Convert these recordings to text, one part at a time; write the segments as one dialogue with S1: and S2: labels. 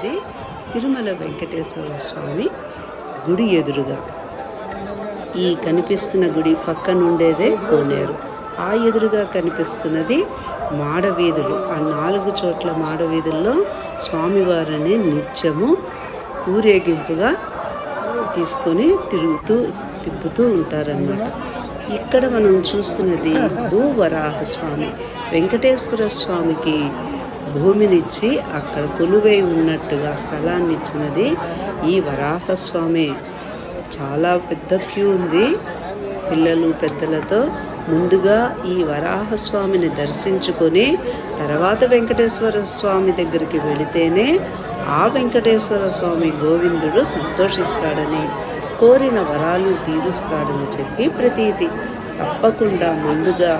S1: చూస్తున్నది తిరుమల వెంకటేశ్వర స్వామి గుడి ఎదురుగా. ఈ కనిపిస్తున్న గుడి పక్కనుండేదే కోనేరు. ఆ ఎదురుగా కనిపిస్తున్నది మాడవీధులు. ఆ నాలుగు చోట్ల మాడవీధుల్లో స్వామివారిని నిత్యము ఊరేగింపుగా తీసుకొని తిరుగుతూ తిప్పుతూ ఉంటారన్నమాట. ఇక్కడ మనం చూస్తున్నది భూవరాహ స్వామి. వెంకటేశ్వర స్వామికి భూమినిచ్చి అక్కడ కొలువై ఉన్నట్టుగా స్థలాన్ని ఇచ్చినది ఈ వరాహస్వామి. చాలా పెద్ద క్యూ ఉంది. పిల్లలు పెద్దలతో ముందుగా ఈ వరాహస్వామిని దర్శించుకొని తర్వాత వెంకటేశ్వర స్వామి దగ్గరికి వెళితేనే ఆ వెంకటేశ్వర స్వామి గోవిందుడు సంతోషిస్తాడని కోరిన వరాలు తీరుస్తాడని చెప్పి ప్రతీతి. తప్పకుండా ముందుగా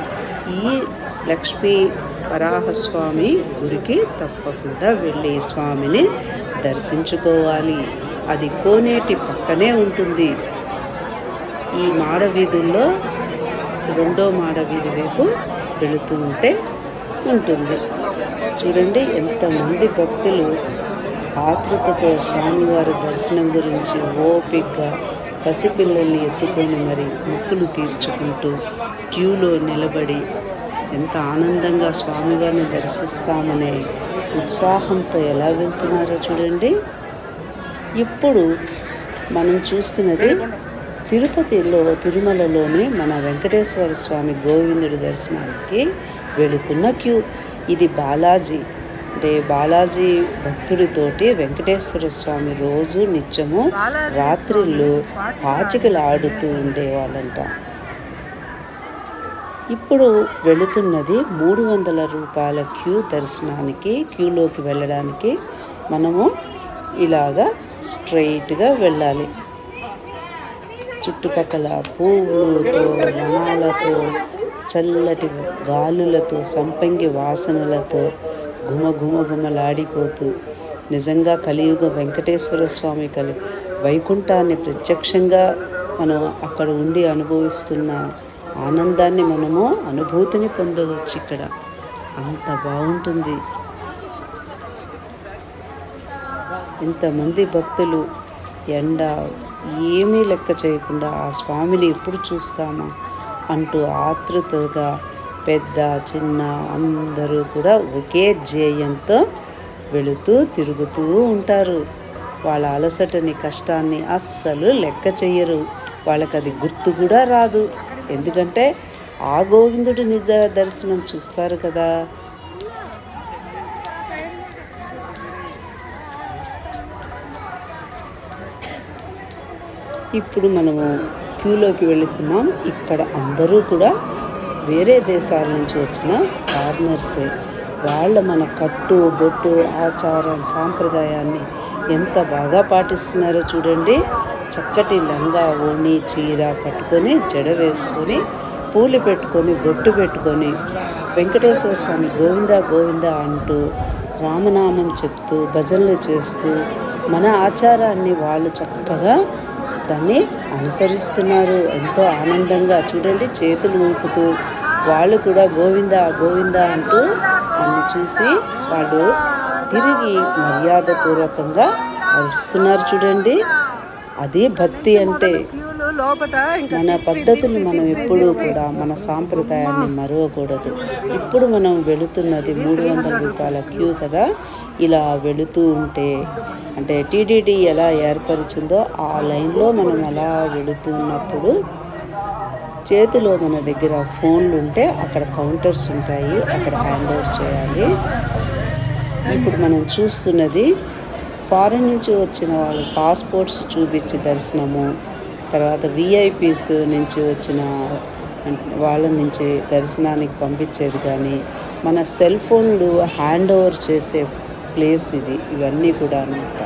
S1: ఈ లక్ష్మీ వరాహస్వామి గుడికి తప్పకుండా వెళ్ళి స్వామిని దర్శించుకోవాలి. అది కోనేటి పక్కనే ఉంటుంది. ఈ మాడ వీధుల్లో రెండో మాడ వీధి వైపు వెళుతూ ఉంటే ఉంటుంది. చూడండి ఎంతమంది భక్తులు ఆతృతతో స్వామివారి దర్శనం గురించి ఓపికగా పసిపిల్లల్ని ఎత్తుకొని మరి మొక్కులు తీర్చుకుంటూ క్యూలో నిలబడి ఎంత ఆనందంగా స్వామివారిని దర్శిస్తామనే ఉత్సాహంతో ఎలా వెళ్తున్నారో చూడండి. ఇప్పుడు మనం చూస్తున్నది తిరుపతిలో తిరుమలలోని మన వెంకటేశ్వర స్వామి గోవిందుడి దర్శనానికి వెళుతున్న క్యూ. ఇది బాలాజీ. అంటే బాలాజీ భక్తుడితోటి వెంకటేశ్వర స్వామి రోజు నిత్యము రాత్రిళ్ళు పాచికలు ఆడుతూ ఉండేవాళ్ళంట. ఇప్పుడు వెళుతున్నది మూడు వందల రూపాయల క్యూ దర్శనానికి క్యూలోకి వెళ్ళడానికి మనము ఇలాగా స్ట్రైట్గా వెళ్ళాలి. చుట్టుపక్కల పువ్వులతో వనాలతో చల్లటి గాలులతో సంపంగి వాసనలతో ఘుమఘుమఘుమలాడిపోతూ నిజంగా కలియుగ వెంకటేశ్వర స్వామి కలి వైకుంఠాన్ని ప్రత్యక్షంగా మనం అక్కడ ఉండి అనుభవిస్తున్న ఆనందాన్ని మనము అనుభూతిని పొందవచ్చు ఇక్కడ. అంత బాగుంటుంది. ఇంతమంది భక్తులు ఎండ ఏమీ లెక్క చేయకుండా ఆ స్వామిని ఎప్పుడు చూస్తామా అంటూ ఆతృతగా పెద్ద చిన్న అందరూ కూడా ఒకే ధ్యేయంతో వెళుతూ తిరుగుతూ ఉంటారు. వాళ్ళ అలసటని కష్టాన్ని అస్సలు లెక్క చెయ్యరు. వాళ్ళకి అది గుర్తు కూడా రాదు. ఎందుకంటే ఆ గోవిందుడు నిజ దర్శనం చూస్తారు కదా. ఇప్పుడు మనము క్యూలోకి వెళుతున్నాం. ఇక్కడ అందరూ కూడా వేరే దేశాల నుంచి వచ్చిన ఫారినర్సే. వాళ్ళ మన కట్టు బొట్టు ఆచారం సాంప్రదాయాన్ని ఎంత బాగా పాటిస్తున్నారో చూడండి. చక్కటి లంగా ఓణి చీర కట్టుకొని జడ వేసుకొని పూలు పెట్టుకొని బొట్టు పెట్టుకొని వెంకటేశ్వర స్వామి గోవింద గోవింద అంటూ రామనామం చెప్తూ భజనలు చేస్తూ మన ఆచారాన్ని వాళ్ళు చక్కగా దాన్ని అనుసరిస్తున్నారు. ఎంతో ఆనందంగా చూడండి చేతులు ఊపుతూ వాళ్ళు కూడా గోవింద గోవింద అంటూ నన్ను చూసి వాళ్ళు తిరిగి మర్యాదపూర్వకంగా అరుస్తున్నారు చూడండి. అదే భక్తి అంటే మన పద్ధతులు మనం ఎప్పుడూ కూడా మన సాంప్రదాయాన్ని మరవకూడదు. ఇప్పుడు మనం వెళుతున్నది మూడు వందల రూపాయల క్యూ కదా? ఇలా వెళుతూ ఉంటే అంటే టీడీడీ ఎలా ఏర్పరిచిందో ఆ లైన్లో మనం అలా వెళుతున్నప్పుడు చేతిలో మన దగ్గర ఫోన్లు ఉంటే అక్కడ కౌంటర్స్ ఉంటాయి అక్కడ హ్యాండ్ ఓవర్ చేయాలి. ఇప్పుడు మనం చూస్తున్నది ఫారెన్ నుంచి వచ్చిన వాళ్ళు పాస్పోర్ట్స్ చూపించి దర్శనము తర్వాత విఐపీస్ నుంచి వచ్చిన వాళ్ళ నుంచి దర్శనానికి పంపించేది కానీ మన సెల్ ఫోన్లు హ్యాండ్ ఓవర్ చేసే ప్లేస్ ఇది ఇవన్నీ కూడా అనమాట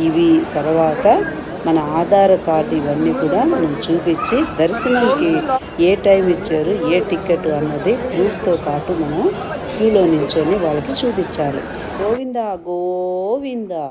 S1: ఇవి తర్వాత మన ఆధార్ కార్డు ఇవన్నీ కూడా మనం చూపించి దర్శనంకి ఏ టైం ఇచ్చారు ఏ టికెట్ అన్నది ప్రూఫ్తో పాటు మనం క్యూలో నించొని వాళ్ళకి చూపించాలి. గోవిందా గోవిందా.